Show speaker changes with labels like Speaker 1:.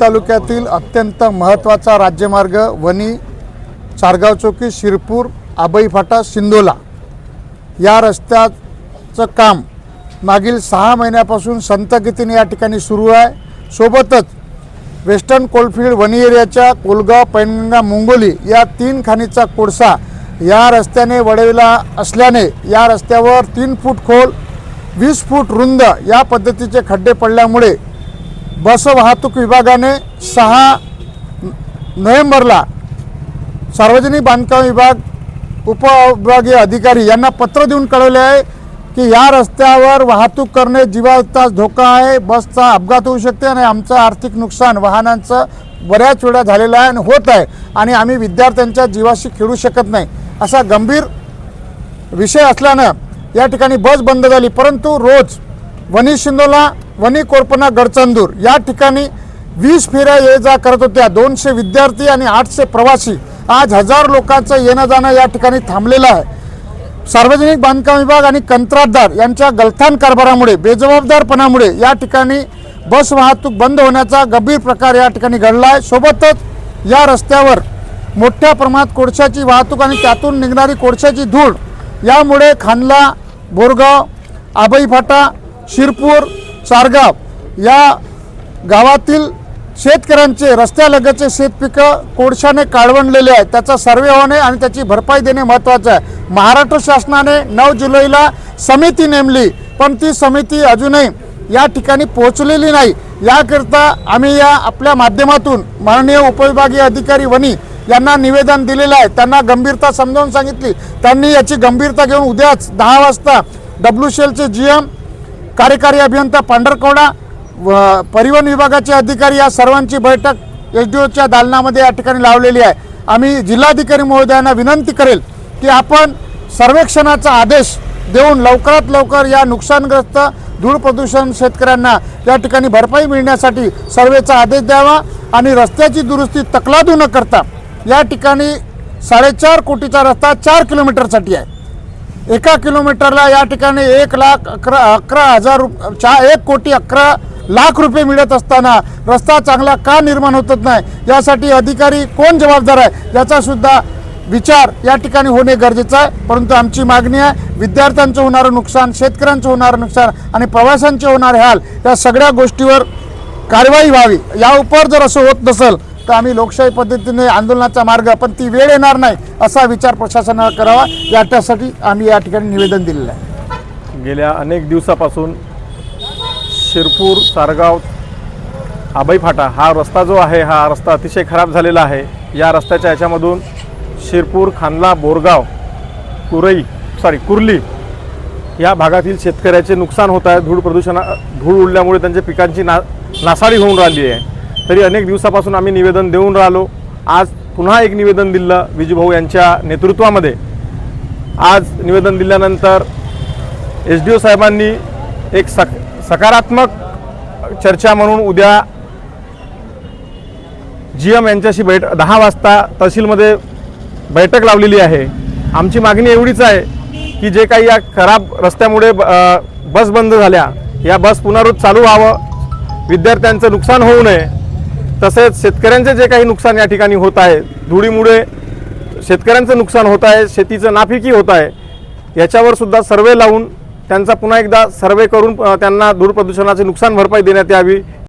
Speaker 1: तालुक्यातील अत्यंत महत्त्वाचा राज्यमार्ग वणी चारगाव चौकी शिरपूर आबई फाटा सिंदोला या रस्त्याचं काम मागील सहा महिन्यापासून संतगतीने या ठिकाणी सुरू आहे. सोबतच वेस्टर्न कोलफिल्ड वणी एरियाच्या कोलगाव पैनगंगा मुंगोली या तीन खाणीचा कोळसा या रस्त्याने वळविला असल्याने या रस्त्यावर तीन फूट खोल वीस फूट रुंद या पद्धतीचे खड्डे पडल्यामुळे बस वाहतूक विभागाने सहा नोव्हेंबरला सार्वजनिक बांधकाम विभाग उपविभागीय अधिकारी यांना पत्र देऊन कळवले आहे की या रस्त्यावर वाहतूक करणे जीवावतास धोका आहे बसचा अपघात होऊ शकते आणि आमचं आर्थिक नुकसान वाहनांचं बऱ्याच वेळा झालेलं आहे आणि होत आहे आणि आम्ही विद्यार्थ्यांच्या जीवाशी खेळू शकत नाही. असा गंभीर विषय असल्यानं या ठिकाणी बस बंद झाली. परंतु रोज वनी शिंदोला वनी कोरपना गडचंदूर. या ठिकाणी वीस फेऱ्या ये जा करत होत्या. दोनशे विद्यार्थी आणि आठशे प्रवासी आज हजार लोकांचं येणं जाणं या ठिकाणी थांबलेलं आहे. सार्वजनिक बांधकाम विभाग आणि कंत्राटदार यांच्या गलथान कारभारामुळे बेजबाबदारपणामुळे या ठिकाणी बस वाहतूक बंद होण्याचा गंभीर प्रकार या ठिकाणी घडला आहे. सोबतच या रस्त्यावर मोठ्या प्रमाणात कोळशाची वाहतूक आणि त्यातून निघणारी कोळशाची धूळ यामुळे खानला बोरगाव आबई फाटा शिरपूर चारगाव या गावातील शेतकऱ्यांचे रस्त्यालगतचे शेतपिकं कोळशाने काळवणलेले आहेत. त्याचा सर्वे होणे आणि त्याची भरपाई देणे महत्त्वाचं आहे. महाराष्ट्र शासनाने नऊ जुलैला समिती नेमली पण ती समिती अजूनही या ठिकाणी पोहोचलेली नाही. याकरिता आम्ही या आपल्या माध्यमातून माननीय उपविभागीय अधिकारी वनी यांना निवेदन दिलेलं आहे. त्यांना गंभीरता समजावून सांगितली. त्यांनी याची गंभीरता घेऊन उद्याच दहा वाजता डब्ल्यू एलचे जी एम कार्यकारी अभियंता पांढरकवडा व परिवहन विभागाचे अधिकारी या सर्वांची बैठक एस डी ओच्या दालनामध्ये या ठिकाणी लावलेली आहे. आम्ही जिल्हाधिकारी महोदयांना विनंती करेल की आपण सर्वेक्षणाचा आदेश देऊन लवकरात लवकर या नुकसानग्रस्त धूळ प्रदूषण शेतकऱ्यांना या ठिकाणी भरपाई मिळण्यासाठी सर्वेचा आदेश द्यावा आणि रस्त्याची दुरुस्ती तकलादू न करता या ठिकाणी साडेचार कोटीचा रस्ता चार किलोमीटरसाठी आहे. एका किलोमीटरला या ठिकाणी एक लाख अकरा अकरा हजार रुप चा एक कोटी अकरा लाख रुपये मिळत असताना रस्ता चांगला का निर्माण होतच नाही? यासाठी अधिकारी कोण जबाबदार आहे? याचासुद्धा विचार या ठिकाणी होणे गरजेचं आहे. परंतु आमची मागणी आहे विद्यार्थ्यांचं होणारं नुकसान शेतकऱ्यांचं होणारं नुकसान आणि प्रवाशांचे होणारे हाल या सगळ्या गोष्टीवर कारवाई व्हावी. या उपर जर असं होत नसेल तर आम्ही लोकशाही पद्धतीने आंदोलनाचा मार्ग पण ती वेळ येणार नाही असा विचार प्रशासनाला करावा. याच्यासाठी आम्ही या ठिकाणी निवेदन दिलेलं आहे.
Speaker 2: गेल्या अनेक दिवसापासून शिरपूर सारगाव आबाई फाटा हा रस्ता जो आहे हा रस्ता अतिशय खराब झालेला आहे. या रस्त्याच्या याच्यामधून शिरपूर खानला बोरगाव कुरई सॉरी कुर्ली या भागातील शेतकऱ्याचे नुकसान होत आहे. धूळ प्रदूषणा धूळ उडल्यामुळे त्यांच्या पिकांची ना नासाडी होऊन राहिली आहे. तरी अनेक दिवसापासून आम्ही निवेदन देऊन राहिलो. आज पुन्हा एक निवेदन दिलं विजूभाऊ यांच्या नेतृत्वामध्ये. आज निवेदन दिल्यानंतर एस डी ओ साहेबांनी एक सक सकारात्मक चर्चा म्हणून उद्या जी एम यांच्याशी बैठ दहा वाजता तहसीलमध्ये बैठक लावलेली आहे. आमची मागणी एवढीच आहे की जे काही या खराब रस्त्यामुळे ब- बस बंद झाल्या या बस पुनरुत चालू व्हावं. विद्यार्थ्यांचं नुकसान होऊ नये. तसेच शेतकऱ्यांचे जे काही नुकसान या ठिकाणी होत आहे धुळीमुळे शेतकऱ्यांचं नुकसान होत आहे शेतीचं नापिकी होत आहे याच्यावर सुद्धा सर्वे लावून त्यांचा पुन्हा एकदा सर्वे करून त्यांना धूळ प्रदूषणाचे नुकसान भरपाई देण्यात यावी.